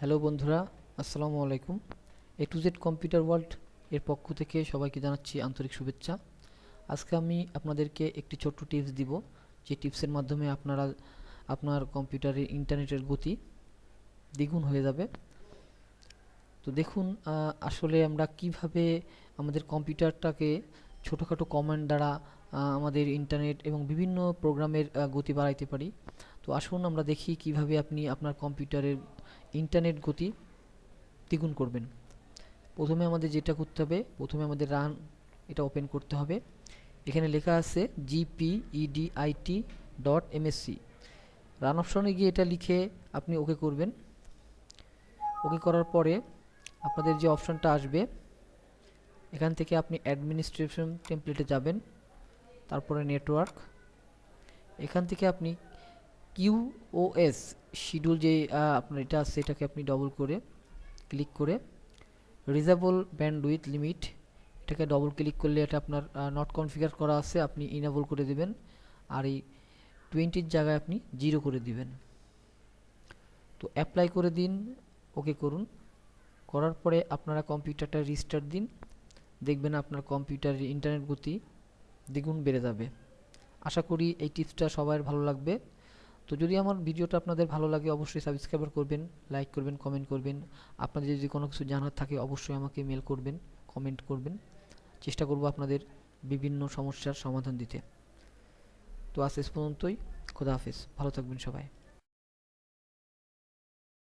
Hello বন্ধুরা, আসসালামু আলাইকুম। A to Z computer world এর পক্ষ থেকে সবাইকে জানাচ্ছি আন্তরিক শুভেচ্ছা। আজকে আমি আপনাদেরকে একটি ছোট্ট টিপস দিব, যে টিপসের মাধ্যমে আপনারা, আপনার কম্পিউটারের ইন্টারনেটের গতি দ্বিগুণ হয়ে যাবে। তো দেখুন আসলে আমরা কীভাবে আমাদের কম্পিউটারটাকে ছোটোখাটো কমান্ড দ্বারা আমাদের ইন্টারনেট এবং বিভিন্ন প্রোগ্রামের গতি বাড়াইতে পারি। তো আসুন আমরা দেখি কীভাবে আপনি আপনার কম্পিউটারের ইন্টারনেট গতি দ্বিগুণ করবেন। প্রথমে আমাদের যেটা করতে হবে, প্রথমে আমাদের রান এটা ওপেন করতে হবে। এখানে লেখা আছে জিপিইডিআইটি ডট এমএসসি রান অপশনে গিয়ে এটা লিখে আপনি ওকে করবেন। ওকে করার পরে আপনাদের যে অপশনটা আসবে, এখান থেকে আপনি অ্যাডমিনিস্ট্রেশন টেমপ্লেটে যাবেন, তারপরে নেটওয়ার্ক এখান থেকে আপনি কিউওএস শিডিউল যে আপনার এটা আছে, এটাকে আপনি ডবল করে ক্লিক করে রিজেবল ব্যান্ডউইথ লিমিট এটাকে ডবল ক্লিক করলে এটা আপনার নট কনফিগার করা আছে, আপনি ইনেবল করে দেবেন। আর এই টোয়েন্টির জায়গায় আপনি জিরো করে দিবেন। তো অ্যাপ্লাই করে দিন ওকে করুন। করার পরে আপনারা কম্পিউটারটা রিস্টার্ট দিন। দেখবেন আপনার কম্পিউটারের ইন্টারনেট গতি দ্বিগুণ বেড়ে যাবে। আশা করি এই টিপসটা সবার ভালো লাগবে। তো যদি আমার ভিডিওটা আপনাদের ভালো লাগে, অবশ্যই সাবস্ক্রাইব করবেন লাইক করবেন কমেন্ট করবেন। আপনাদের যদি কোনো কিছু জানার থাকে, অবশ্যই আমাকে মেল করবেন কমেন্ট করবেন। চেষ্টা করব আপনাদের বিভিন্ন সমস্যার সমাধান দিতে। তো আজ শেষ পর্যন্তই। খোদা হাফেজ। ভালো থাকবেন সবাই।